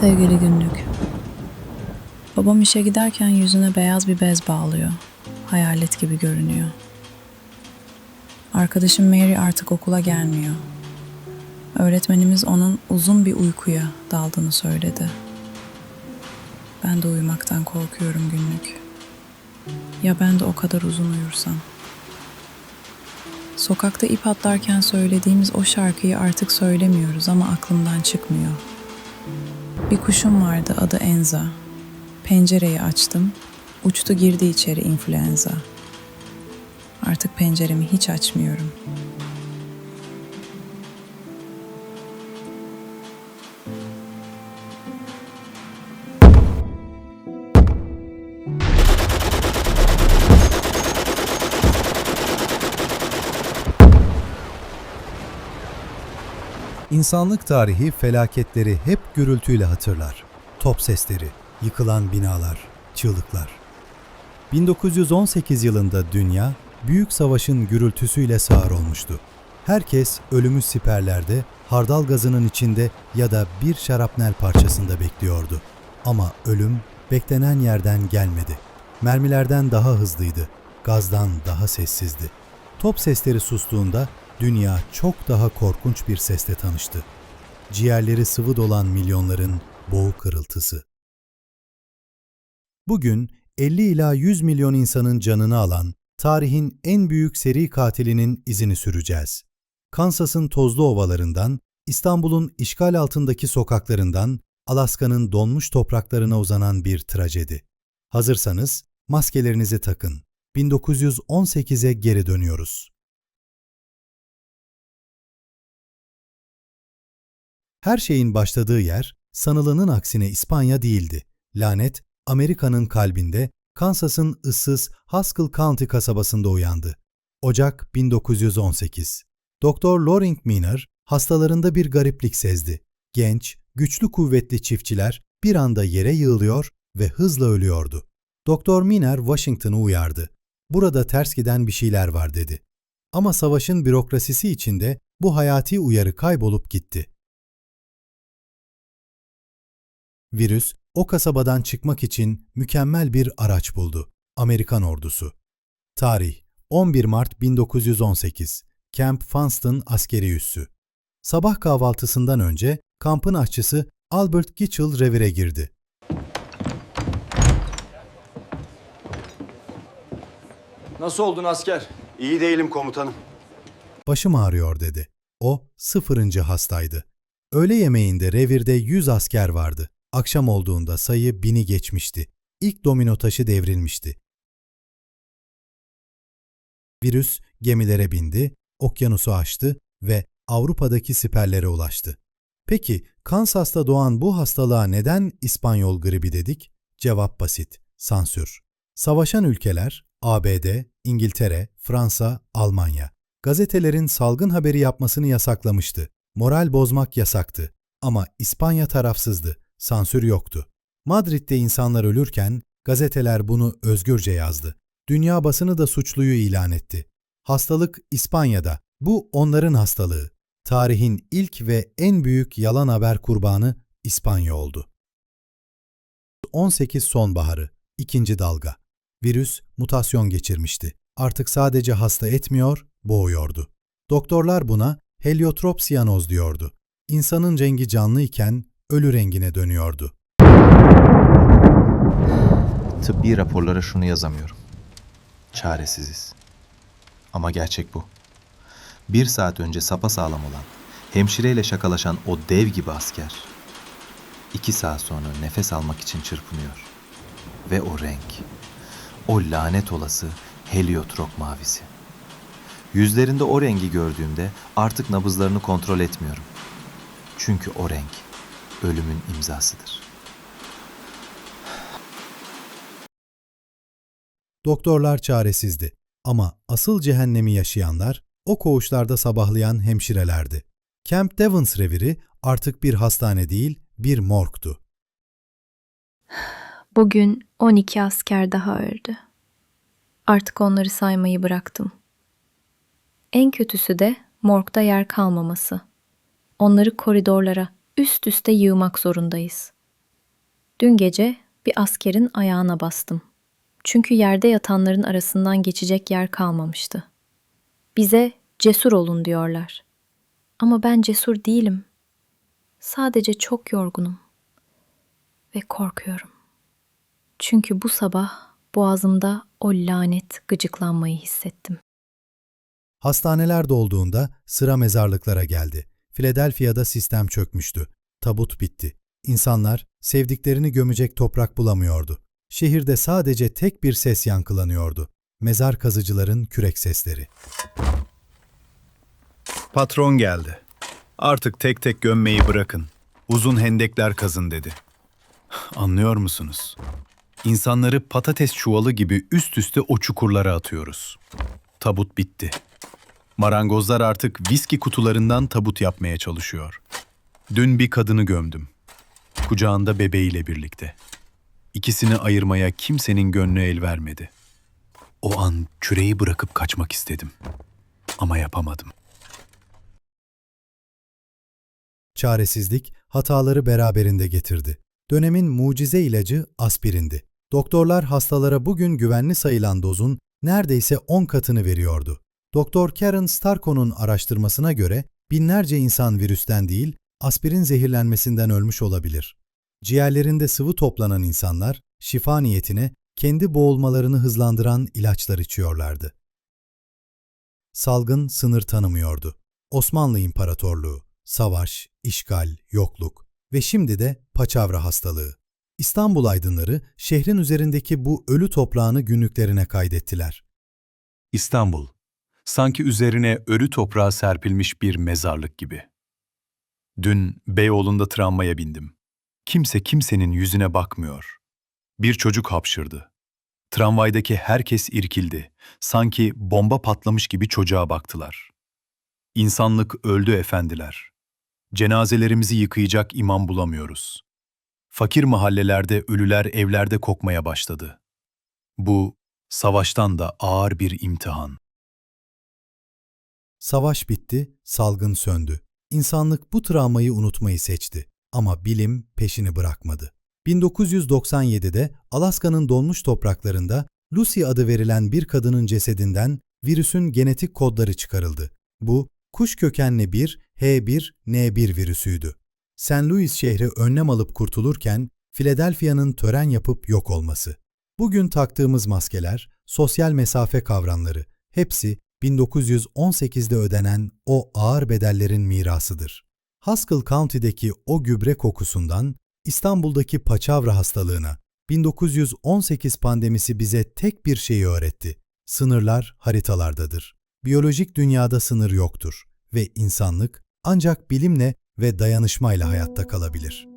Sevgili günlük. Babam işe giderken yüzüne beyaz bir bez bağlıyor. Hayalet gibi görünüyor. Arkadaşım Mary artık okula gelmiyor. Öğretmenimiz onun uzun bir uykuya daldığını söyledi. Ben de uyumaktan korkuyorum günlük. Ya ben de o kadar uzun uyursam? Sokakta ip atlarken söylediğimiz o şarkıyı artık söylemiyoruz ama aklımdan çıkmıyor. Bir kuşum vardı adı Enza. Pencereyi açtım. Uçtu girdi içeri influenza. Artık penceremi hiç açmıyorum. İnsanlık tarihi felaketleri hep gürültüyle hatırlar. Top sesleri, yıkılan binalar, çığlıklar. 1918 yılında dünya büyük savaşın gürültüsüyle sağır olmuştu. Herkes ölümü siperlerde, hardal gazının içinde ya da bir şarapnel parçasında bekliyordu. Ama ölüm beklenen yerden gelmedi. Mermilerden daha hızlıydı, gazdan daha sessizdi. Top sesleri sustuğunda dünya çok daha korkunç bir sesle tanıştı. Ciğerleri sıvı dolan milyonların boğuk kırıltısı. Bugün 50 ila 100 milyon insanın canını alan tarihin en büyük seri katilinin izini süreceğiz. Kansas'ın tozlu ovalarından, İstanbul'un işgal altındaki sokaklarından, Alaska'nın donmuş topraklarına uzanan bir trajedi. Hazırsanız maskelerinizi takın. 1918'e geri dönüyoruz. Her şeyin başladığı yer sanılanın aksine İspanya değildi. Lanet Amerika'nın kalbinde Kansas'ın ıssız Haskell County kasabasında uyandı. Ocak 1918. Doktor Loring Miner hastalarında bir gariplik sezdi. Genç, güçlü kuvvetli çiftçiler bir anda yere yığılıyor ve hızla ölüyordu. Doktor Miner Washington'ı uyardı. Burada ters giden bir şeyler var dedi. Ama savaşın bürokrasisi içinde bu hayati uyarı kaybolup gitti. Virüs, o kasabadan çıkmak için mükemmel bir araç buldu. Amerikan ordusu. Tarih 11 Mart 1918. Camp Funston askeri üssü. Sabah kahvaltısından önce kampın aşçısı Albert Gitchell revire girdi. Nasıl oldun asker? İyi değilim komutanım. Başım ağrıyor dedi. O sıfırıncı hastaydı. Öğle yemeğinde revirde 100 asker vardı. Akşam olduğunda sayı bini geçmişti. İlk domino taşı devrilmişti. Virüs gemilere bindi, okyanusu aştı ve Avrupa'daki siperlere ulaştı. Peki Kansas'ta doğan bu hastalığa neden İspanyol gribi dedik? Cevap basit, sansür. Savaşan ülkeler ABD, İngiltere, Fransa, Almanya. Gazetelerin salgın haberi yapmasını yasaklamıştı. Moral bozmak yasaktı. Ama İspanya tarafsızdı. Sansür yoktu. Madrid'de insanlar ölürken gazeteler bunu özgürce yazdı. Dünya basını da suçluyu ilan etti. Hastalık İspanya'da. Bu onların hastalığı. Tarihin ilk ve en büyük yalan haber kurbanı İspanya oldu. 18 sonbaharı, ikinci dalga. Virüs mutasyon geçirmişti. Artık sadece hasta etmiyor, boğuyordu. Doktorlar buna heliotrop siyanoz diyordu. İnsanın rengi canlı iken ölü rengine dönüyordu. Tıbbi raporlara şunu yazamıyorum. Çaresiziz. Ama gerçek bu. Bir saat önce sapasağlam olan, hemşireyle şakalaşan o dev gibi asker, iki saat sonra nefes almak için çırpınıyor. Ve o renk, o lanet olası heliotrop mavisi. Yüzlerinde o rengi gördüğümde artık nabızlarını kontrol etmiyorum. Çünkü o renk ölümün imzasıdır. Doktorlar çaresizdi. Ama asıl cehennemi yaşayanlar o koğuşlarda sabahlayan hemşirelerdi. Camp Devons reviri artık bir hastane değil, bir morgtu. Bugün 12 asker daha öldü. Artık onları saymayı bıraktım. En kötüsü de morgda yer kalmaması. Onları koridorlara üst üste yığmak zorundayız. Dün gece bir askerin ayağına bastım. Çünkü yerde yatanların arasından geçecek yer kalmamıştı. Bize cesur olun diyorlar. Ama ben cesur değilim. Sadece çok yorgunum ve korkuyorum. Çünkü bu sabah boğazımda o lanet gıcıklanmayı hissettim. Hastaneler dolduğunda sıra mezarlıklara geldi. Philadelphia'da sistem çökmüştü. Tabut bitti. İnsanlar sevdiklerini gömecek toprak bulamıyordu. Şehirde sadece tek bir ses yankılanıyordu. Mezar kazıcıların kürek sesleri. Patron geldi. Artık tek tek gömmeyi bırakın. Uzun hendekler kazın dedi. Anlıyor musunuz? İnsanları patates çuvalı gibi üst üste o çukurlara atıyoruz. Tabut bitti. Marangozlar artık viski kutularından tabut yapmaya çalışıyor. Dün bir kadını gömdüm. Kucağında bebeğiyle birlikte. İkisini ayırmaya kimsenin gönlü el vermedi. O an küreği bırakıp kaçmak istedim. Ama yapamadım. Çaresizlik hataları beraberinde getirdi. Dönemin mucize ilacı aspirindi. Doktorlar hastalara bugün güvenli sayılan dozun neredeyse 10 katını veriyordu. Doktor Karen Starko'nun araştırmasına göre binlerce insan virüsten değil, aspirin zehirlenmesinden ölmüş olabilir. Ciğerlerinde sıvı toplanan insanlar şifa niyetine kendi boğulmalarını hızlandıran ilaçlar içiyorlardı. Salgın sınır tanımıyordu. Osmanlı İmparatorluğu, savaş, işgal, yokluk ve şimdi de paçavra hastalığı. İstanbul aydınları şehrin üzerindeki bu ölü toprağını günlüklerine kaydettiler. İstanbul, sanki üzerine ölü toprağa serpilmiş bir mezarlık gibi. Dün Beyoğlu'nda tramvaya bindim. Kimse kimsenin yüzüne bakmıyor. Bir çocuk hapşırdı. Tramvaydaki herkes irkildi. Sanki bomba patlamış gibi çocuğa baktılar. İnsanlık öldü efendiler. Cenazelerimizi yıkayacak imam bulamıyoruz. Fakir mahallelerde ölüler evlerde kokmaya başladı. Bu savaştan da ağır bir imtihan. Savaş bitti, salgın söndü. İnsanlık bu travmayı unutmayı seçti ama bilim peşini bırakmadı. 1997'de Alaska'nın donmuş topraklarında Lucy adı verilen bir kadının cesedinden virüsün genetik kodları çıkarıldı. Bu, kuş kökenli bir H1N1 virüsüydü. St. Louis şehri önlem alıp kurtulurken Philadelphia'nın tören yapıp yok olması. Bugün taktığımız maskeler, sosyal mesafe kavramları, hepsi 1918'de ödenen o ağır bedellerin mirasıdır. Haskell County'deki o gübre kokusundan İstanbul'daki paçavra hastalığına 1918 pandemisi bize tek bir şeyi öğretti. Sınırlar haritalardadır. Biyolojik dünyada sınır yoktur ve insanlık ancak bilimle ve dayanışmayla hayatta kalabilir.